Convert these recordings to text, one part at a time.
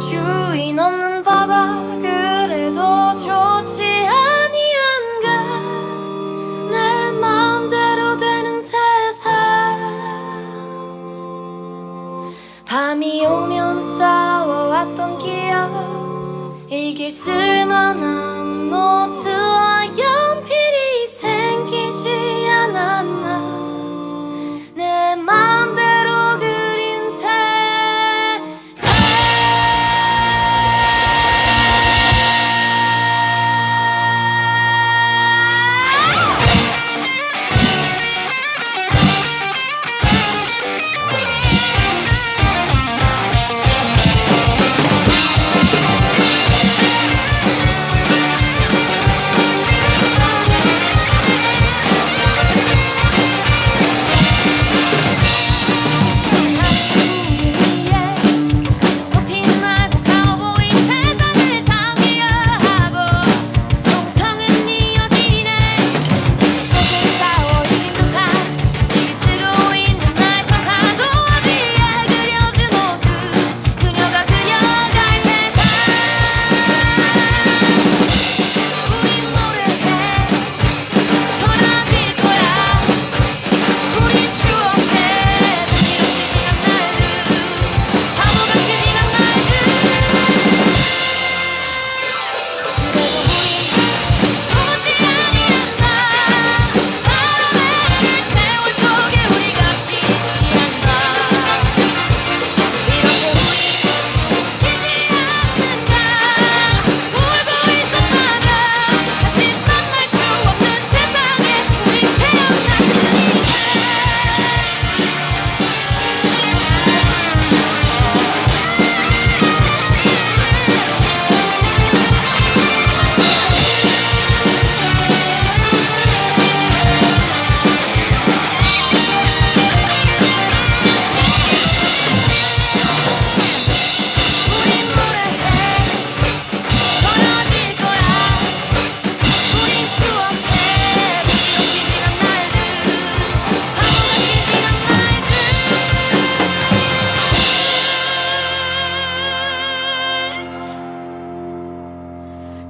주인 없는 바다 그래도 좋지 아니한가? 내 마음대로 되는 세상. 밤이 오면 싸워왔던 기억 이길 쓸만한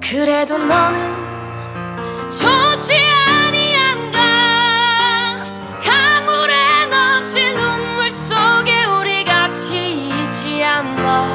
그래도 너는 좋지 아니한가? 강물에 넘친 눈물 속에 우리 같이 있지 않나?